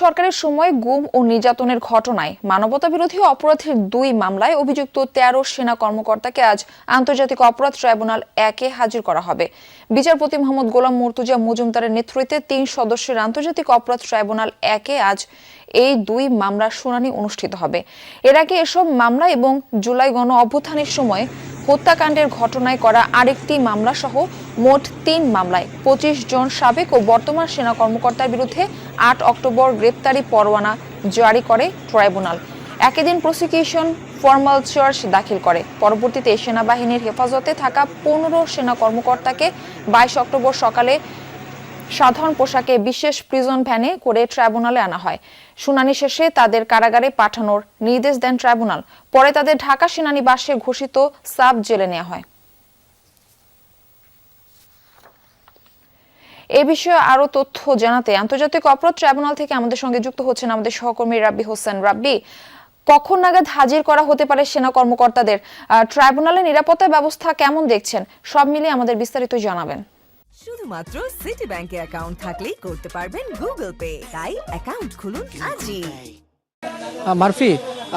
সরকারের সময় গুম ও নির্যাতনের ঘটনায় মানবতাবিরোধী অপরাধের দুই মামলায় অভিযুক্ত তেরো সেনা কর্মকর্তাকে আজ আন্তর্জাতিক অপরাধ ট্রাইব্যুনাল একে হাজির করা হবে। বিচারপতি মোহাম্মদ গোলাম মর্তুজা মজুমদারের নেতৃত্বে তিন সদস্যের আন্তর্জাতিক অপরাধ ট্রাইব্যুনাল একে আজ এই দুই মামলার শুনানি অনুষ্ঠিত হবে। এর আগে এসব মামলা এবং জুলাই গণ অভ্যুত্থানের সময় হত্যাকাণ্ডের ঘটনায় করা আরেকটি মামলা সহ মোট তিন মামলায় পঁচিশ জন সাবেক ও বর্তমান সেনা কর্মকর্তার বিরুদ্ধে আট অক্টোবর গ্রেপ্তারি পরোয়ানা জারি করে ট্রাইব্যুনাল। একই দিন প্রসিকিউশন ফর্মাল চার্জ দাখিল করে। পরবর্তীতে সেনাবাহিনীর হেফাজতে থাকা পনেরো সেনা কর্মকর্তাকে বাইশ অক্টোবর সকালে সাধারণ পোশাকে বিশেষ প্রিজন ভ্যানে করে ট্রাইব্যুনালে আনা হয়। শুনানি শেষে তাদের কারাগারে পাঠানোর নির্দেশ দেন ট্রাইব্যুনাল। পরে তাদের ঢাকা সেনানিবাসে ঘোষিত সাব জেলে নেওয়া হয়। এ বিষয়ে আরও তথ্য জানাতে আন্তর্জাতিক অপরাধ ট্রাইব্যুনাল থেকে আমাদের সঙ্গে যুক্ত হচ্ছেন আমাদের সহকর্মী রাব্বি হোসেন রাব্বি। কখন নাগাদ হাজির করা হতে পারে সেনা কর্মকর্তাদের? ট্রাইব্যুনালের নিরাপত্তা ব্যবস্থা কেমন দেখছেন? সব মিলিয়ে আমাদের বিস্তারিত জানাবেন। শুধুমাত্র সিটি ব্যাংকে অ্যাকাউন্ট থাকলেই করতে পারবেন গুগল পে তাই অ্যাকাউন্ট খুলুন আজই। মারফি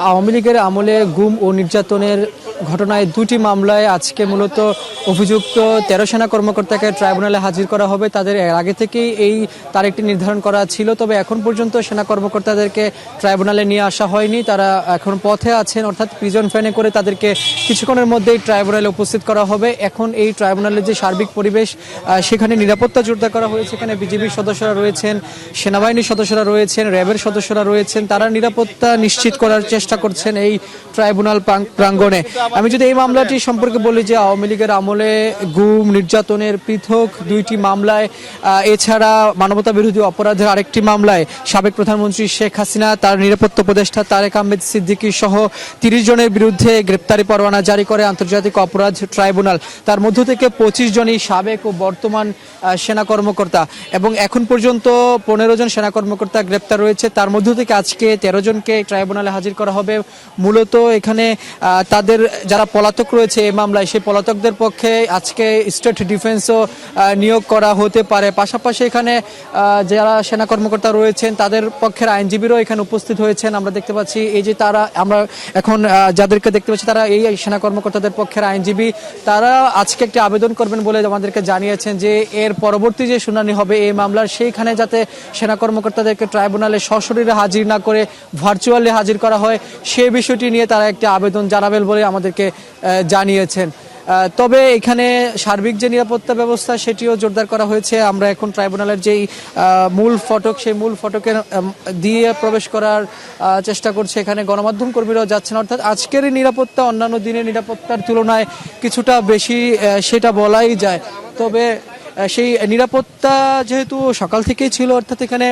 আওয়ামী লীগের আমলে গুম ও নির্যাতনের ঘটনায় দুটি মামলায় আজকে মূলত অভিযুক্ত তেরো সেনা কর্মকর্তাকে ট্রাইব্যুনালে হাজির করা হবে। তাদের আগে থেকেই এই তারিখটি নির্ধারণ করা ছিল, তবে এখন পর্যন্ত সেনা কর্মকর্তাদেরকে ট্রাইব্যুনালে নিয়ে আসা হয়নি। তারা এখন পথে আছেন, অর্থাৎ প্রিজন ফ্যানে করে তাদেরকে কিছুক্ষণের মধ্যেই ট্রাইব্যুনালে উপস্থিত করা হবে। এখন এই ট্রাইব্যুনালের যে সার্বিক পরিবেশ সেখানে নিরাপত্তা জোরদার করা হয়েছে। এখানে বিজিবির সদস্যরা রয়েছেন, সেনাবাহিনীর সদস্যরা রয়েছেন, র্যাবের সদস্যরা রয়েছেন। তারা নিরাপত্তা নিশ্চিত করার চেষ্টা করছেন এই ট্রাইব্যুনাল প্রাং- প্রাঙ্গণে। আমি যদি এই মামলাটি সম্পর্কে বলি যে আওয়ামী লীগের আমলে গুম নির্যাতনের পৃথক দুইটি মামলায় এছাড়া মানবতা বিরোধী অপরাধের আরেকটি মামলায় সাবেক প্রধানমন্ত্রী শেখ হাসিনা তার নিরাপত্তা উপদেষ্টা তারেক আহমেদ সিদ্দিকী সহ তিরিশ জনের বিরুদ্ধে গ্রেপ্তারি পরোয়ানা জারি করে আন্তর্জাতিক অপরাধ ট্রাইব্যুনাল। তার মধ্য থেকে পঁচিশ জনই সাবেক ও বর্তমান সেনা কর্মকর্তা এবং এখন পর্যন্ত পনেরো জন সেনা কর্মকর্তা গ্রেপ্তার রয়েছে। তার মধ্য থেকে আজকে তেরো জনকে ট্রাইব্যুনালে হাজির করা হবে। মূলত এখানে তাদের যারা পলাতক রয়েছে এই মামলায়, সেই পলাতকদের পক্ষে আজকে স্টেট ডিফেন্সও নিয়োগ করা হতে পারে। পাশাপাশি এখানে যারা সেনা কর্মকর্তা রয়েছেন, তাদের পক্ষের আইনজীবীরাও এখানে উপস্থিত হয়েছেন। আমরা দেখতে পাচ্ছি এই যে তারা, আমরা এখন যাদেরকে দেখতে পাচ্ছি, তারা এই সেনা কর্মকর্তাদের পক্ষের আইনজীবী। তারা আজকে একটি আবেদন করবেন বলে আমাদেরকে জানিয়েছেন যে, এর পরবর্তী যে শুনানি হবে এই মামলার, সেইখানে যাতে সেনা কর্মকর্তাদেরকে ট্রাইব্যুনালে সশরীরে হাজির না করে ভার্চুয়ালি হাজির করা হয়, সে বিষয়টি নিয়ে তারা একটি আবেদন জানাবেন বলে আমাদেরকে জানিয়েছেন। তবে এখানে সার্বিক যে নিরাপত্তা ব্যবস্থা সেটিও জোরদার করা হয়েছে। আমরা এখন ট্রাইব্যুনালের যেই মূল ফটক সেই মূল ফটকের উম, দিয়ে প্রবেশ করার চেষ্টা করছে এখানে গণমাধ্যম কর্মীরাও যাচ্ছেন। অর্থাৎ আজকের নিরাপত্তা অন্যান্য দিনের নিরাপত্তার তুলনায় কিছুটা বেশি সেটা বলাই যায়। তবে সেই নিরাপত্তা যেহেতু সকাল থেকেই ছিল অর্থাৎ এখানে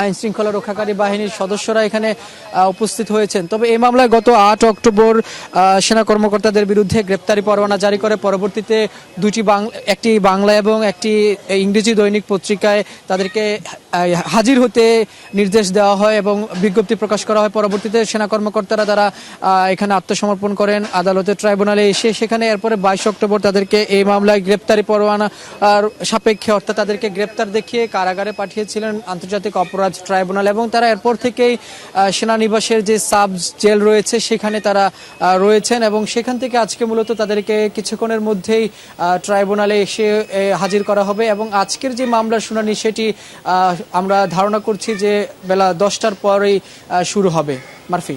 আইন শৃঙ্খলা রক্ষাকারী বাহিনীর সদস্যরা এখানে উপস্থিত হয়েছেন। তবে এই মামলায় গত আট অক্টোবর সেনা কর্মকর্তাদের বিরুদ্ধে গ্রেপ্তারি পরোয়ানা জারি করে। পরবর্তীতে দুটি একটি বাংলা এবং একটি ইংরেজি দৈনিক পত্রিকায় তাদেরকে হাজির হতে নির্দেশ দেওয়া হয় এবং বিজ্ঞপ্তি প্রকাশ করা হয়। পরবর্তীতে সেনা কর্মকর্তারা তারা এখানে আত্মসমর্পণ করেন আদালতের ট্রাইব্যুনালে এসে সেখানে এরপরে বাইশ অক্টোবর তাদেরকে এই মামলায় গ্রেপ্তারি পরোয়ানা সাপেক্ষে অর্থাৎ তাদেরকে গ্রেপ্তার দেখিয়ে কারাগারে পাঠিয়েছিলেন আন্তর্জাতিক অপরাধ ট্রাইব্যুনাল এবং তারা এরপর থেকেই সেনানিবাসের যে সাব জেল রয়েছে সেখানে তারা রয়েছেন এবং সেখান থেকে আজকে মূলত তাদেরকে কিছুক্ষণের মধ্যেই ট্রাইব্যুনালে এসে হাজির করা হবে এবং আজকের যে মামলার শুনানি সেটি আমরা ধারণা করছি যে বেলা দশটার পরেই শুরু হবে। মারফি?